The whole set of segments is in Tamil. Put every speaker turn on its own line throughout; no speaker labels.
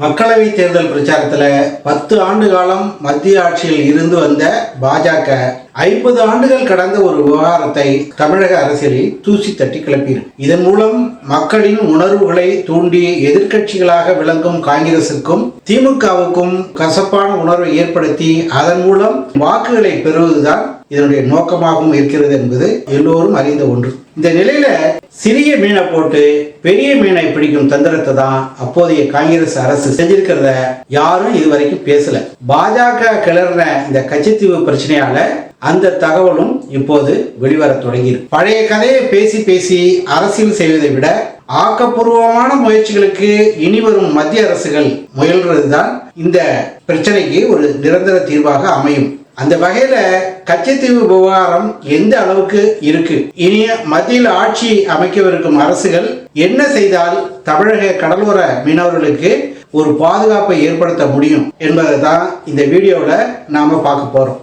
மக்களவை தேர்தல் பிரச்சாரத்தில் பத்து ஆண்டு காலம் மத்திய ஆட்சியில் இருந்து வந்த பாஜக ஐம்பது ஆண்டுகள் கடந்த ஒரு விவகாரத்தை தமிழக அரசியலில் தூசி தட்டி கிளப்பியிருக்கு. இதன் மூலம் மக்களின் உணர்வுகளை தூண்டி எதிர்க்கட்சிகளாக விளங்கும் காங்கிரசுக்கும் திமுகவுக்கும் கசப்பான உணர்வை ஏற்படுத்தி அதன் மூலம் வாக்குகளை பெறுவதுதான் இதனுடைய நோக்கமாகவும் இருக்கிறது என்பது எல்லோரும் அறிந்த ஒன்று. இந்த நிலையில சிறிய மீனை போட்டு பெரிய மீனை பிடிக்கும் தந்திரத்தை தான் அப்போதைய காங்கிரஸ் அரசு செஞ்சிருக்கிறத யாரும் இதுவரைக்கும் பேசல. பாஜக கிளறின இந்த கச்சத்தீவு பிரச்சனையால அந்த தகவலும் இப்போது வெளிவர தொடங்கியிருக்கு. பழைய கதையை பேசி பேசி அரசியல் செய்வதை விட ஆக்கப்பூர்வமான முயற்சிகளுக்கு இனி வரும் மத்திய அரசுகள் முயல்றதுதான் இந்த பிரச்சனைக்கு ஒரு நிரந்தர தீர்வாக அமையும். அந்த வகையில கச்சத்தீவு விவகாரம் எந்த அளவுக்கு இருக்கு? இனிய மத்தியில் ஆட்சி அமைக்கவிருக்கும் அரசுகள் என்ன செய்தால் தமிழக கடலோர மீனவர்களுக்கு ஒரு பாதுகாப்பை ஏற்படுத்த முடியும் என்பதை தான் இந்த வீடியோவில் நாம பார்க்க போறோம்.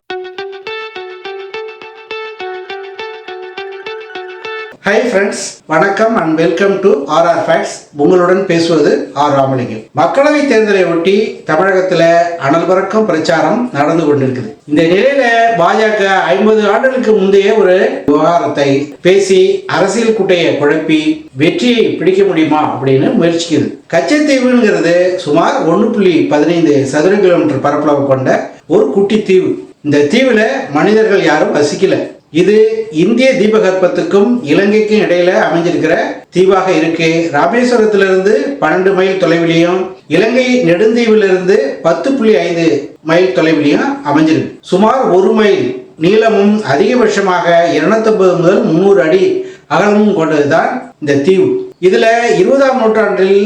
ஹை ஃப்ரெண்ட்ஸ் வணக்கம் and welcome to RR facts உங்களுடன் பேசுவது ஆர் ராமலிங்கம். மக்களவை தேர்தலை ஒட்டி தமிழகத்தில் அனல் பறக்கும் பிரச்சாரம் நடந்து கொண்டிருக்குது. இந்த நிலையில பாஜக ஐம்பது ஆண்டுகளுக்கு முந்தைய ஒரு விவகாரத்தை பேசி அரசியல் கூட்டையை குழப்பி வெற்றியை பிடிக்க முடியுமா அப்படின்னு முயற்சிக்குது. கச்சத்தீவுங்கிறது சுமார் ஒன்று புள்ளி பதினைந்து சதுர கிலோமீட்டர் பரப்பளவு கொண்ட ஒரு குட்டி தீவு. இந்த தீவுல மனிதர்கள் யாரும் வசிக்கல. இது இந்திய தீபகற்பத்துக்கும் இலங்கைக்கும் இடையில அமைஞ்சிருக்கிற தீவாக இருக்கு. ராமேஸ்வரத்திலிருந்து பன்னெண்டு மைல் தொலைவிலையும் இலங்கை நெடுந்தீவிலிருந்து பத்து புள்ளி ஐந்து மைல் தொலைவிலையும் அமைஞ்சிருக்கு. சுமார் ஒரு மைல் நீளமும் அதிகபட்சமாக இருநூத்தம்பது முதல் முந்நூறு அடி அகலமும் கொண்டதுதான் இந்த தீவு. இதுல இருபதாம் நூற்றாண்டில்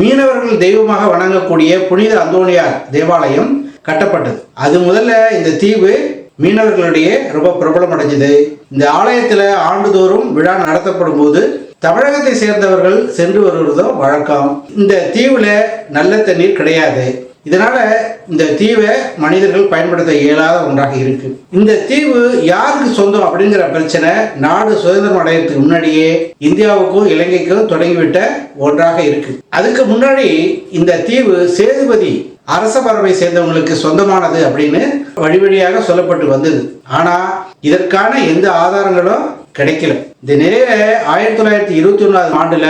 மீனவர்கள் தெய்வமாக வணங்கக்கூடிய புனித அந்தோனியார் தேவாலயம் கட்டப்பட்டது. அது முதல்ல இந்த தீவு மீனவர்களிடையே ரொம்ப பிரபலம் அடைஞ்சது. இந்த ஆலயத்தில் ஆண்டுதோறும் விழா நடத்தப்படும் போது தமிழகத்தை சேர்ந்தவர்கள் சென்று வருவதும் வழக்கம். இந்த தீவில் நல்ல தண்ணீர் கிடையாது. இதனால இந்த தீவை மனிதர்கள் பயன்படுத்த இயலாத ஒன்றாக இருக்கு. இந்த தீவு யாருக்கு சொந்தம் அப்படிங்கிற பிரச்சனை நாடு சுதந்திரம் அடையறதுக்கு முன்னாடியே இந்தியாவுக்கும் இலங்கைக்கும் தொடங்கிவிட்ட ஒன்றாக இருக்கு. அதுக்கு முன்னாடி இந்த தீவு சேதுபதி அரச பறவை சேர்ந்தவங்களுக்கு சொந்தமானது அப்படின்னு வழி வழியாக சொல்லப்பட்டு வந்தது. ஆனா இதற்கான எந்த ஆதாரங்களும் கிடைக்கல. இந்த நிலையில ஆயிரத்தி தொள்ளாயிரத்தி இருபத்தி ஒன்றாவது ஆண்டுல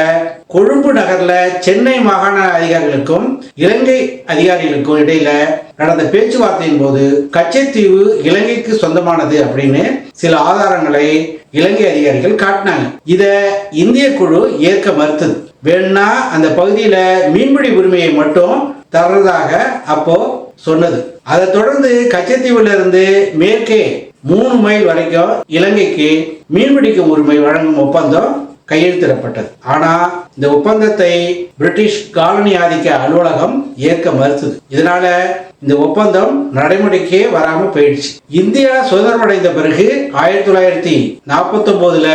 கொழும்பு நகர்ல சென்னை மாகாண அதிகாரிகளுக்கும் இலங்கை அதிகாரிகளுக்கும் இடையில நடந்த பேச்சுவார்த்தையின் போது கச்சத்தீவு இலங்கைக்கு சொந்தமானது அப்படின்னு சில ஆதாரங்களை இலங்கை அதிகாரிகள் காட்டினாங்க. இத இந்திய குழு ஏற்க மறுத்தது. வேணா அந்த பகுதியில மீன்பிடி உரிமையை மட்டும் தர்றதாக அப்போ சொன்னது. அதை தொடர்ந்து கச்சத்தீவுல இருந்து மேற்கே மூணு மைல் வரைக்கும் இலங்கைக்கு மீன்பிடிக்கும் உரிமை வழங்கும் ஒப்பந்தம் கையெழுத்திடப்பட்டது. ஆனா இந்த ஒப்பந்தத்தை பிரிட்டிஷ் காலனி ஆதிக்க அலுவலகம் ஏற்க மறுத்தது. இதனால இந்த ஒப்பந்தம் நடைமுறைக்கே வராம போயிடுச்சு. இந்தியா சுதந்திரம் அடைந்த பிறகு ஆயிரத்தி தொள்ளாயிரத்தி நாற்பத்தி ஒன்பதுல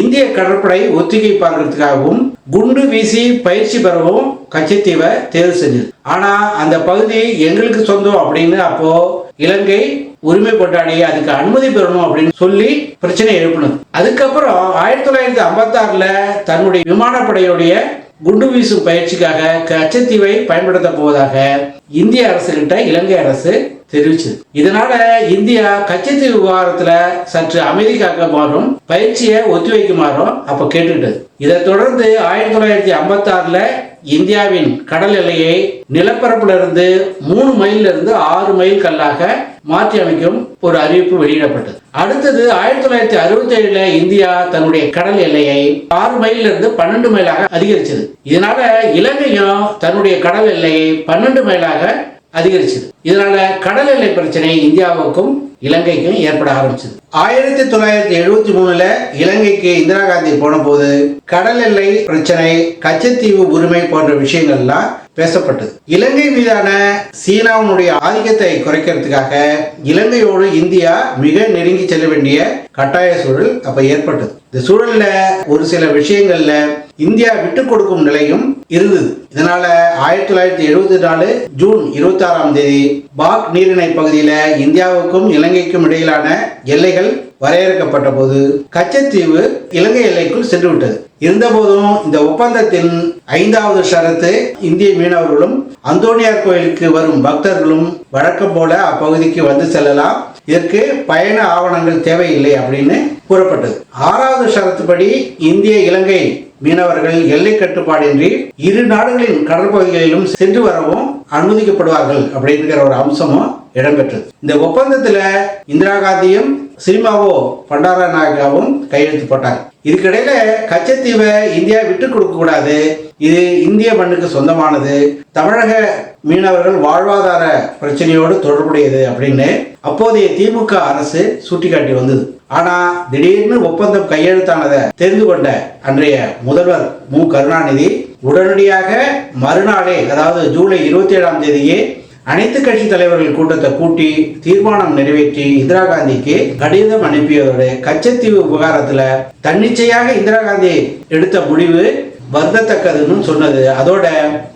இந்திய கடற்படை ஒத்திகை பார்க்கறதுக்காகவும் குண்டு வீசி பயிற்சி பெறவும் கச்சத்தீவை தேர்வு செஞ்சது. ஆனா அந்த பகுதி எங்களுக்கு சொந்தம் அப்படின்னு அப்போ இலங்கை உரிமை கொண்டாடி அதுக்கு அனுமதி பெறணும் அப்படின்னு சொல்லி பிரச்சனை எழுப்பினது. அதுக்கப்புறம் ஆயிரத்தி தொள்ளாயிரத்தி ஐம்பத்தி ஆறுல தன்னுடைய விமானப்படையுடைய குண்டு வீசும் பயிற்சிக்காக கச்சத்தீவை பயன்படுத்த போவதாக இந்திய அரசு கிட்ட இலங்கை அரசு தெரிவிச்சது. இதனால இந்தியா கச்சத்தீவு விவகாரத்துல சற்று அமைதி காக்குமாறும் பயிற்சியை ஒத்திவைக்குமாறும் அப்ப கேட்டுக்கிட்டது. இதை தொடர்ந்து ஆயிரத்தி தொள்ளாயிரத்தி ஐம்பத்தி ஆறுல இந்தியாவின் கடல் எல்லையை நிலப்பரப்பிலிருந்து மூணு மைலிருந்து ஆறு மைல் கல்லாக மாற்றி அமைக்கும் ஒரு அறிவிப்பு வெளியிடப்பட்டது. அடுத்தது ஆயிரத்தி தொள்ளாயிரத்தி அறுபத்தி ஏழுல இந்தியா தன்னுடைய கடல் எல்லையை ஆறு மைல்ல இருந்து பன்னெண்டு மைலாக அதிகரிச்சது. இதனால இலங்கையும் தன்னுடைய கடல் எல்லையை பன்னெண்டு மைலாக அதிகரிச்சது. இதனால கடல் எல்லை பிரச்சனை இந்தியாவுக்கும் இலங்கைக்கும் ஏற்பட ஆரம்பிச்சது. ஆயிரத்தி தொள்ளாயிரத்தி எழுபத்தி மூணுல இலங்கைக்கு இந்திரா காந்தி போன போது கடல் எல்லை பிரச்சனை கச்சத்தீவு உரிமை போன்ற விஷயங்கள்லாம் பேசப்பட்டது. இலங்கை மீதான சீனாவினுடைய ஆதிக்கத்தை குறைக்கிறதுக்காக இலங்கையோடு இந்தியா மிக நெருங்கி செல்ல வேண்டிய கட்டாய சூழல் அப்ப ஏற்பட்டது. இந்த சூழல்ல ஒரு சில விஷயங்கள்ல இந்தியா விட்டு கொடுக்கும் நிலையும் இருந்தது. இதனால ஆயிரத்தி தொள்ளாயிரத்தி எழுபத்தி நாலு ஜூன் இருபத்தி ஆறாம் தேதி பாக் நீரிணை பகுதியில இந்தியாவுக்கும் இலங்கைக்கும் இடையிலான எல்லைகள் வரையறுக்கப்பட்ட போது கச்சத்தீவு இலங்கை எல்லைக்குள் சென்று விட்டது இருந்தபோதும் இந்த ஒப்பந்தத்தின் ஐந்தாவது ஷரத்து இந்திய மீனவர்களும் அந்தோனியார் கோயிலுக்கு வரும் பக்தர்களும் வழக்கம் போல அப்பகுதிக்கு வந்து செல்லலாம். இதற்கு பயண ஆவணங்கள் தேவையில்லை அப்படின்னு கூறப்பட்டது. ஆறாவது ஷரத்துப்படி இந்திய இலங்கை மீனவர்கள் எல்லை கட்டுப்பாடின்றி இரு நாடுகளின் கடற்பகுதிகளிலும் சென்று வரவும் அனுமதிக்கப்படுவார்கள் அப்படிங்கிற ஒரு அம்சமும் இடம்பெற்றது. இந்த ஒப்பந்தத்துல இந்திரா காந்தியும் சினிமாவோ பண்டார நாயகாவும் கையெழுத்து போட்டாங்க. இதுக்கிடையில கச்சத்தீவை இந்தியா விட்டு கொடுக்க கூடாது. இது இந்திய மண்ணுக்கு சொந்தமானது. தமிழக மீனவர்கள் வாழ்வாதார பிரச்சனையோடு தொடர்புடையது அப்படின்னு அப்போதைய திமுக அரசு சுட்டிக்காட்டி வந்தது. ஆனா திடீர்னு ஒப்பந்தம் கையெழுத்தானதை தெரிந்து கொண்ட அன்றைய முதல்வர் மு. கருணாநிதி உடனடியாக மறுநாளே அதாவது ஜூலை இருபத்தி ஏழாம் தேதியே அனைத்து கட்சி தலைவர்கள் கூட்டத்தை கூட்டி தீர்மானம் நிறைவேற்றி இந்திரா காந்திக்கு கடிதம் அனுப்பியதோடு கச்சத்தீவு விவகாரத்துல தன்னிச்சையாக இந்திரா காந்தி எடுத்த முடிவு வருந்தத்தக்கதுன்னு சொன்னது. அதோட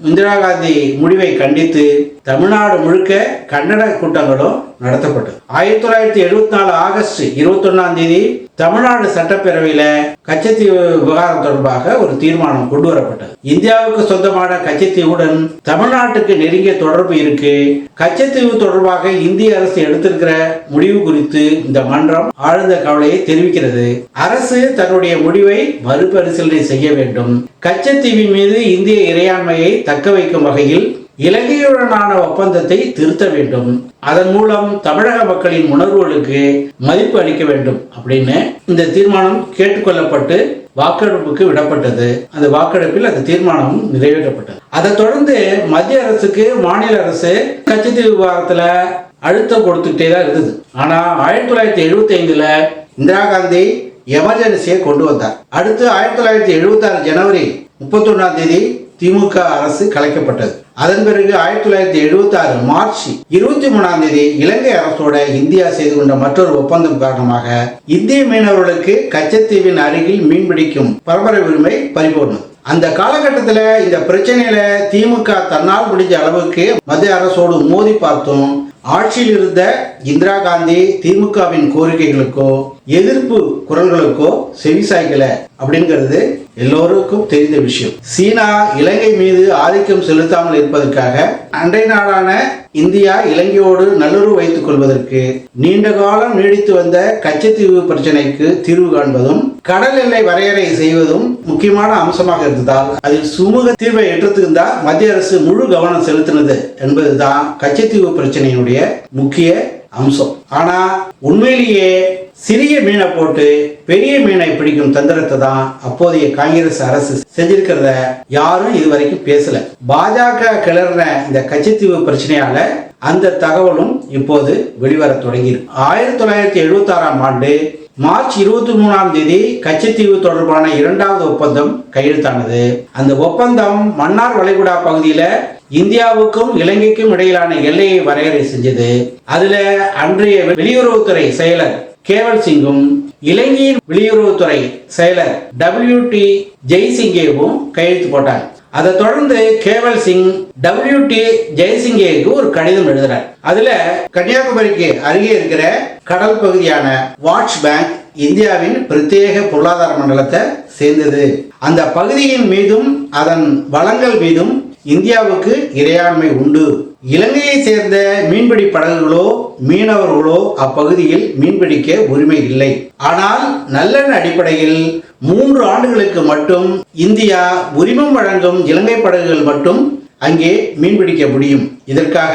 இந்திரா காந்தி முடிவை கண்டித்து தமிழ்நாடு முழுக்க கண்டன கூட்டங்களும் நடத்தப்பட்டது. ஆயிரத்தி தொள்ளாயிரத்தி எழுபத்தி நாலு ஆகஸ்ட் இருபத்தி ஒன்னாம் தேதி தமிழ்நாடு சட்டப்பேரவையில கச்சத்தீவு விவகாரம் தொடர்பாக ஒரு தீர்மானம் கொண்டு வரப்பட்டது இந்தியாவுக்கு சொந்தமான கச்சத்தீவுடன் தமிழ்நாட்டுக்கு நெருங்கிய தொடர்பு இருக்கு. கச்சத்தீவு தொடர்பாக இந்திய அரசு எடுத்திருக்கிற முடிவு குறித்து இந்த மன்றம் ஆழ்ந்த கவலையை தெரிவிக்கிறது. அரசு தன்னுடைய முடிவை மறுபரிசீலனை செய்ய வேண்டும். கச்சத்தீவின் மீது இந்திய இறையாண்மையை தக்க வைக்கும் வகையில் இலங்கையுடனான ஒப்பந்தத்தை திருத்த வேண்டும். அதன் மூலம் தமிழக மக்களின் உணர்வுகளுக்கு மதிப்பு அளிக்க வேண்டும் அப்படின்னு இந்த தீர்மானம் கேட்டுக்கொள்ளப்பட்டு வாக்கெடுப்புக்கு விடப்பட்டது. அந்த வாக்கெடுப்பில் அந்த தீர்மானம் நிறைவேற்றப்பட்டது. அதைத் தொடர்ந்து மத்திய அரசுக்கு மாநில அரசு கச்சத்தீவு விவகாரத்துல அழுத்தம் கொடுத்துட்டே தான் இருந்தது. ஆனா ஆயிரத்தி தொள்ளாயிரத்தி எழுபத்தி ஐந்துல இந்திரா காந்தி எமர்ஜென்சியை கொண்டு வந்தார். அடுத்து ஆயிரத்தி தொள்ளாயிரத்தி எழுபத்தி ஆறு ஜனவரி முப்பத்தொன்னாம் தேதி திமுக அரசு கலைக்கப்பட்டது. அதன் பிறகு ஆயிரத்தி தொள்ளாயிரத்தி எழுபத்தி ஆறு மார்ச் இருபத்தி மூணாம் தேதி இலங்கை அரசோட இந்தியா செய்து கொண்ட மற்றொரு ஒப்பந்தம் காரணமாக இந்திய மீனவர்களுக்கு கச்சத்தீவின் அருகில் மீன்பிடிக்கும் பரம்பரை உரிமை பறிபோனது அந்த காலகட்டத்தில் இந்த பிரச்சனையில திமுக தன்னால் முடிஞ்ச அளவுக்கு மத்திய அரசோடு மோதி பார்த்தும். ஆட்சியில் இருந்த இந்திரா காந்தி திமுகவின் கோரிக்கைகளுக்கோ எதிர்ப்பு குரல்களுக்கோ செவிசாய்க்கல அப்படிங்கிறது எல்லோருக்கும் தெரிந்த விஷயம். சீனா இலங்கை மீது ஆதிக்கம் செலுத்தாமல் இருப்பதற்காக அண்டை நாடான இந்தியா இலங்கையோடு நல்லுறவு வைத்துக் கொள்வதற்கு நீண்ட காலம் நீடித்து வந்த கச்சத்தீவு பிரச்சனைக்கு தீர்வு காண்பதும் கடல் எல்லை வரையறை செய்வதும் முக்கியமான அம்சமாக இருந்ததால் அதில் சுமூக தீர்வை எட்டுறதுக்கு மத்திய அரசு முழு கவனம் செலுத்தினது என்பதுதான் கச்சத்தீவு பிரச்சனையினுடைய முக்கிய அம்சம். ஆனா உண்மையிலேயே சிறிய மீனை போட்டு பெரிய மீனை பிடிக்கும் தந்திரத்தை தான் அப்போதைய காங்கிரஸ் அரசு செஞ்சிருக்கிறத யாரும் இதுவரைக்கும் பேசல. பாஜக கிளறின இந்த கச்சத்தீவு பிரச்சனையால அந்த தகவலும் இப்போது வெளிவர தொடங்கியிருக்கு. ஆயிரத்தி தொள்ளாயிரத்தி எழுபத்தி ஆறாம் ஆண்டு மார்ச் இருபத்தி மூணாம் தேதி கச்சத்தீவு தொடர்பான இரண்டாவது ஒப்பந்தம் கையெழுத்தானது. அந்த ஒப்பந்தம் மன்னார் வளைகுடா பகுதியில இந்தியாவுக்கும் இலங்கைக்கும் இடையிலான எல்லையை வரையறை செஞ்சது. அதுல அன்றைய வெளியுறவுத்துறை செயலர் கேவல் சிங்கும் இலங்கையின் வெளியுறவுத்துறை செயலர் டபிள்யூ டி ஜெய்சிங்கேவும் கையெழுத்து போட்டார். அதை தொடர்ந்து கேவல் சிங் டபிள்யூ டி ஜெய்சிங்கேக்கு ஒரு கடிதம் எழுதுறார். அதுல கன்னியாகுமரிக்கு அருகே இருக்கிற கடல் பகுதியான வாட்ச் பேங்க் இந்தியாவின் பிரத்யேக பொருளாதார மண்டலத்தை சேர்ந்தது. அந்த பகுதியின் மீதும் அதன் வளங்கள் மீதும் இந்தியாவுக்கு இறையாண்மை உண்டு. இலங்கையை சேர்ந்த மீன்பிடி படகுகளோ மீனவர்களோ அப்பகுதியில் மீன்பிடிக்க உரிமை இல்லை. ஆனால் நல்லெண்ண அடிப்படையில் மூன்று ஆண்டுகளுக்கு மட்டும் இந்தியா உரிமம் வழங்கும் இலங்கை படகுகள் மட்டும் அங்கே மீன்பிடிக்க முடியும். இதற்காக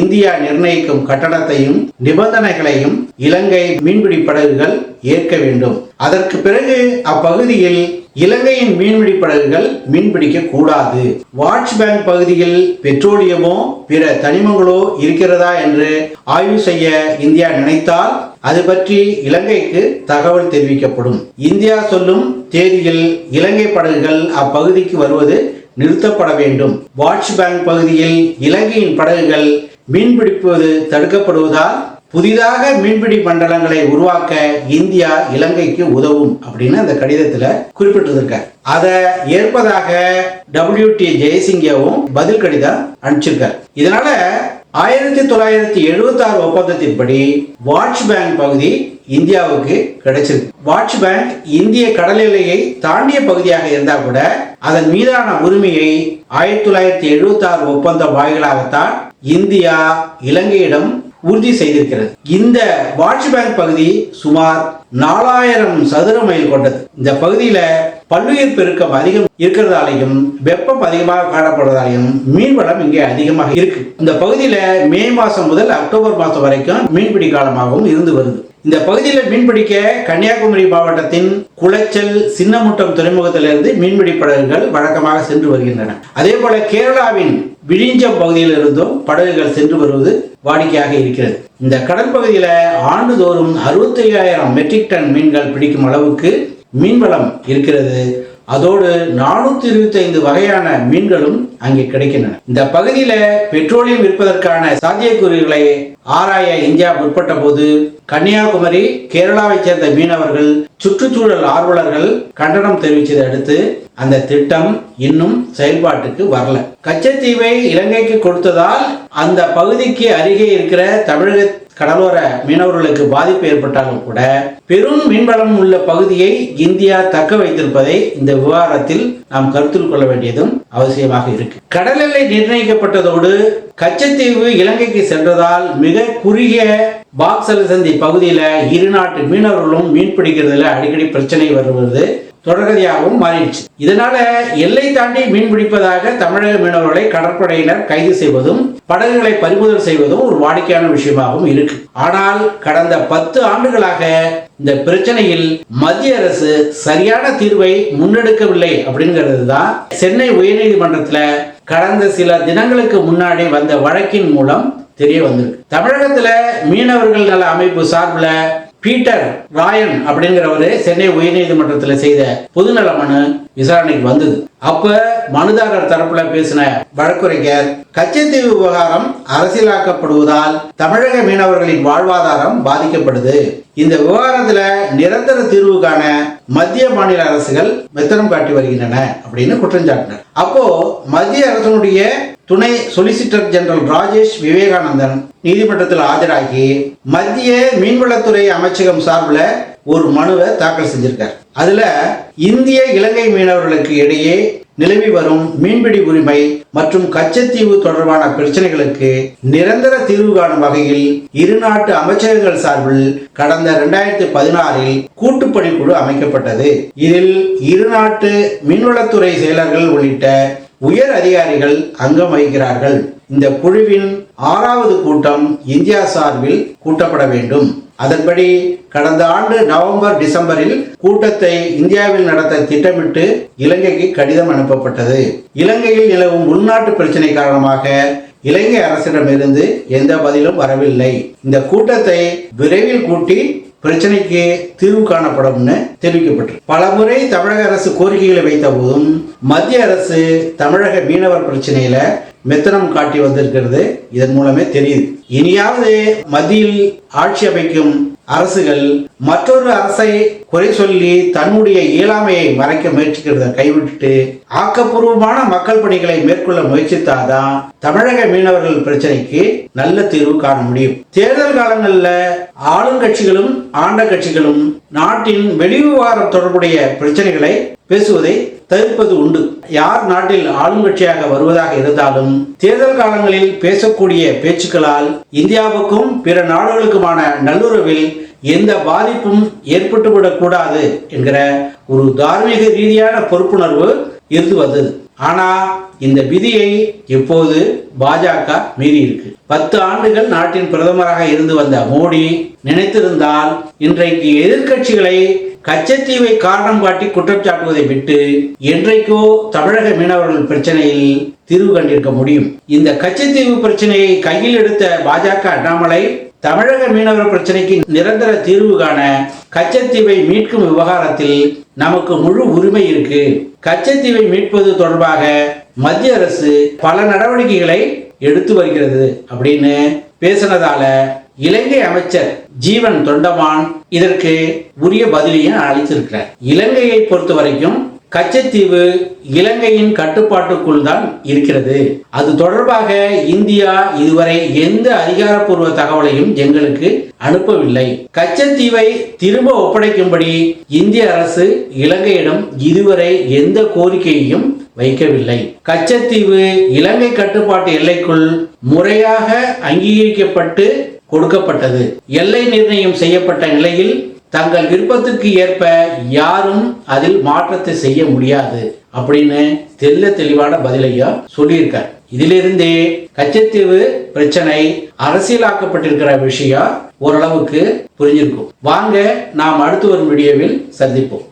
இந்தியா நிர்ணயிக்கும் கட்டணத்தையும் நிபந்தனைகளையும் இலங்கை மீன்பிடி படகுகள் ஏற்க வேண்டும். அதற்கு பிறகு அப்பகுதியில் இலங்கையின் மீன்பிடி படகுகள் மீன்பிடிக்க கூடாது. வாட்ச் பேங்க் பகுதியில் பெட்ரோலியமோ பிற தனிமங்களோ இருக்கிறதா என்று ஆய்வு செய்ய இந்தியா நினைத்தால் அது பற்றி இலங்கைக்கு தகவல் தெரிவிக்கப்படும். இந்தியா சொல்லும் தேதியில் இலங்கை படகுகள் அப்பகுதிக்கு வருவது நிறுத்தப்பட வேண்டும். வாட்ச் பேங்க் பகுதியில் இலங்கையின் படகுகள் மீன்பிடிப்பது தடுக்கப்படுவதால் புதிதாக மீன்பிடி மண்டலங்களை உருவாக்க இந்தியா இலங்கைக்கு உதவும் அப்படின்னு அந்த கடிதத்துல குறிப்பிட்டிருக்கார். அதை ஏற்பதாக டபிள்யூ டி ஜெயசிங்கவும் பதில் கடிதம் அனுப்பிச்சிருக்கார். இதனால ஆயிரத்தி தொள்ளாயிரத்தி எழுபத்தி ஆறு ஒப்பந்தத்தின்படி வாட்ச் பேங்க் பகுதி இந்தியாவுக்கு கிடைச்சிருக்கு. வாட்ச் பேங்க் இந்திய கடல் எல்லையை தாண்டிய பகுதியாக இருந்தால் கூட அதன் மீதான உரிமையை ஆயிரத்தி தொள்ளாயிரத்தி எழுபத்தி ஆறு ஒப்பந்தம் வாயிலாகத்தான் இந்தியா இலங்கையிடம் உறுதி செய்திருக்கிறது. இந்த வாட்ச் பேங்க் பகுதி சுமார் நாலாயிரம் சதுர மைல் கொண்டது. இந்த பகுதியில பல்லுயிர் பெருக்கம் அதிகம் இருக்கிறதாலையும் வெப்பம் அதிகமாக காணப்படுவதாலையும் மீன் வளம் இங்கே அதிகமாக இருக்கு. இந்த பகுதியில மே மாசம் முதல் அக்டோபர் மாசம் வரைக்கும் மீன்பிடி காலமாகவும் இருந்து வருது. இந்த பகுதியில் மீன்பிடிக்க கன்னியாகுமரி மாவட்டத்தின் குளச்சல் சின்னமுட்டம் துறைமுகத்திலிருந்து மீன்பிடி படகுகள் வழக்கமாக சென்று வருகின்றன. அதே போல கேரளாவின் விழிஞ்சம் பகுதியில் இருந்தும் படகுகள் சென்று வருவது வாடிக்கையாக இருக்கிறது. இந்த கடல் பகுதியில் ஆண்டுதோறும் அறுபத்தி ஐயாயிரம் மெட்ரிக் டன் மீன்கள் பிடிக்கும் அளவுக்கு மீன்வளம் இருக்கிறது. அதோடு நானூத்தி இருபத்தி ஐந்து வகையான மீன்களும் அங்கே கிடைக்கின்றன. இந்த பகுதியில பெட்ரோலியம் விற்பதற்கான சாத்தியக்கூறுகளை ஆராய இந்தியா முற்பட்ட போது கன்னியாகுமரி கேரளாவைச் சேர்ந்த மீனவர்கள் சுற்றுச்சூழல் ஆர்வலர்கள் கண்டனம் தெரிவித்ததை அடுத்து அந்த திட்டம் இன்னும் செயல்பாட்டுக்கு வரல. கச்சத்தீவை இலங்கைக்கு கொடுத்ததால் அந்த பகுதிக்கு அருகே இருக்கிற தமிழக கடலோர மீனவர்களுக்கு பாதிப்பு ஏற்பட்டாலும் கூட பெரும் மீன்வளம் உள்ள பகுதியை இந்தியா தக்க வைத்திருப்பதை இந்த விவகாரத்தில் நாம் கருத்தில் கொள்ள வேண்டியதும் அவசியமாக இருக்கு. கடல் எல்லை நிர்ணயிக்கப்பட்டதோடு கச்சத்தீவு இலங்கைக்கு சென்றதால் மிக குறுகிய பாக்சல் சந்தி பகுதியில இரு நாட்டு மீனவர்களும் மீன் பிடிக்கிறதுல அடிக்கடி பிரச்சனை வருவது தொடர்கதையாகவும் மாறிடுச்சு. இதனால எல்லை தாண்டி மீன் பிடிப்பதாக தமிழக மீனவர்களை கடற்படையினர் கைது செய்வதும் படகுகளை பறிமுதல் செய்வதும் ஒரு வாடிக்கையான விஷயமாகவும் இருக்கு. ஆனால் கடந்த பத்து ஆண்டுகளாக இந்த பிரச்சனையில் மத்திய அரசு சரியான தீர்வை முன்னெடுக்கவில்லை அப்படிங்கிறது தான் சென்னை உயர்நீதிமன்றத்தில் கடந்த சில தினங்களுக்கு முன்னாடி வந்த வழக்கின் மூலம் தெரிய வந்திருக்கு. தமிழகத்துல மீனவர்கள் நல அமைப்பு சார்பில் பீட்டர் ராயன் அப்படிங்கிறவரு சென்னை உயர்நீதிமன்றத்தில் செய்த பொதுநல மனு விசாரணைக்கு வந்தது. அப்ப மனுதாரர் தரப்புல பேசின வழக்குரைஞர் கச்சத்தீவு விவகாரம் அரசியலாக்கப்படுவதால் தமிழக மீனவர்களின் வாழ்வாதாரம் பாதிக்கப்படுது. இந்த விவகாரத்துல நிரந்தர தீர்வு காண மத்திய மாநில அரசுகள் மெத்தனம் காட்டி வருகின்றன அப்படின்னு குற்றம் சாட்டினார் அப்போ மத்திய அரசனுடைய துணை சொலிசிட்டர் ஜெனரல் ராஜேஷ் விவேகானந்தன் நீதிமன்றத்தில் ஆஜராகி மத்திய மீன்வளத்துறை அமைச்சகம் சார்பில் ஒரு மனுவை தாக்கல் செஞ்சிருக்கார். அதுல இந்திய இலங்கை மீனவர்களுக்கு இடையே நிலவி வரும் மீன்பிடி உரிமை மற்றும் கச்சத்தீவு தொடர்பான பிரச்சனைகளுக்கு நிரந்தர தீர்வு காணும் வகையில் இரு நாட்டு அமைச்சகங்கள் சார்பில் கடந்த இரண்டாயிரத்தி பதினாறில் கூட்டுப்பணிக்குழு அமைக்கப்பட்டது. இதில் இரு நாட்டு மீன்வளத்துறை செயலர்கள் உள்ளிட்ட உயர் அதிகாரிகள் அங்கம் வகிக்கிறார்கள். இந்த குழுவின் ஆறாவது கூட்டம் இந்தியா சார்பில் கூட்டப்பட வேண்டும். அதன்படி கடந்த ஆண்டு நவம்பர் டிசம்பரில் கூட்டத்தை இந்தியாவில் நடத்த திட்டமிட்டு இலங்கைக்கு கடிதம் அனுப்பப்பட்டது. இலங்கையில் நிலவும் உள்நாட்டு பிரச்சனை காரணமாக இலங்கை அரசிடமிருந்து எந்த பதிலும் வரவில்லை. இந்த கூட்டத்தை விரைவில் கூட்டி பிரச்சனைக்கு தீர்வு காணப்படும்னு தெரிவிக்கப்பட்டது பலமுறை தமிழக அரசு கோரிக்கைகளை வைத்த போதும் மத்திய அரசு தமிழக மீனவர் பிரச்சனையில மெத்தனம் காட்டி வந்திருக்கிறது. இதன் மூலமே தெரியுது. இனியாவது மத்தியில் ஆட்சி அமைக்கும் அரசுகள் மற்றொரு அரசை குறை சொல்லி தன்னுடைய இயலாமையை மறைக்க முயற்சிக்கிறத கைவிட்டுட்டு ஆக்கப்பூர்வமான மக்கள் பணிகளை மேற்கொள்ள முயற்சித்தாதான் தமிழக மீனவர்கள் பிரச்சனைக்கு நல்ல தீர்வு காண முடியும். தேர்தல் காலங்களில் ஆளுங்கட்சிகளும் ஆண்ட கட்சிகளும் நாட்டின் வெளிவிவகாரம் தொடர்புடைய பிரச்சனைகளை பேசுவதை தவிர்ப்பது உண்டு. யார் நாட்டில் ஆளுங்கட்சியாக வருவதாக இருந்தாலும் தேர்தல் காலங்களில் பேசக்கூடிய பேச்சுக்களால் இந்தியாவுக்கும் பிற நாடுகளுக்குமான நல்லுறவில் எந்த பாதிப்பும் ஏற்பட்டுவிடக் கூடாது என்கிற ஒரு தார்மீக ரீதியான பொறுப்புணர்வு இருந்து வந்தது ஆனா இந்த விதியை இப்போது பாஜக மீறி இருக்கு பத்து ஆண்டுகள் நாட்டின் பிரதமராக இருந்து வந்த மோடி நினைத்திருந்தால் இன்றைக்கு எதிர்க்கட்சிகளை கச்சத்தீவை காரணம் காட்டி குற்றம் சாட்டுவதை விட்டு என்றைக்கோ தமிழக மீனவர்கள் பிரச்சனையில் தீர்வு கண்டிருக்க முடியும். இந்த கச்சத்தீவு பிரச்சனையை கையில் எடுத்த பாஜக அண்ணாமலை தமிழக மீனவர் பிரச்சனைக்கு நிரந்தர தீர்வு காண கச்சத்தீவை மீட்கும் விவகாரத்தில் நமக்கு முழு உரிமை இருக்கு. கச்சத்தீவை மீட்பது தொடர்பாக மத்திய அரசு பல நடவடிக்கைகளை எடுத்து வருகிறது அப்படின்னு பேசினதால இலங்கை அமைச்சர் ஜீவன் தொண்டமான் இதற்கு உரிய பதிலையும் அளித்திருக்கிறார். இலங்கையை பொறுத்த வரைக்கும் கச்சத்தீவு இலங்கையின் கட்டுப்பாட்டுக்குள் தான் இருக்கிறது. அது தொடர்பாக இந்தியா இதுவரை எந்த அதிகாரப்பூர்வ தகவலையும் எங்களுக்கு அனுப்பவில்லை. கச்சத்தீவை திரும்ப ஒப்படைக்கும்படி இந்திய அரசு இலங்கையிடம் இதுவரை எந்த கோரிக்கையையும் வைக்கவில்லை. கச்சத்தீவு இலங்கை கட்டுப்பாட்டு எல்லைக்குள் முறையாக அங்கீகரிக்கப்பட்டு கொடுக்கப்பட்டது. எல்லை நிர்ணயம் செய்யப்பட்ட நிலையில் தங்கள் விருப்பத்துக்கு ஏற்ப யாரும் அதில் மாற்றத்தை செய்ய முடியாது அப்படின்னு தெல்ல தெளிவான பதிலையா சொல்லியிருக்கார். இதிலிருந்தே கச்சத்தீவு பிரச்சனை அரசியலாக்கப்பட்டிருக்கிற விஷயம் ஓரளவுக்கு புரிஞ்சிருக்கும். வாங்க நாம் அடுத்து வரும் வீடியோவில் சந்திப்போம்.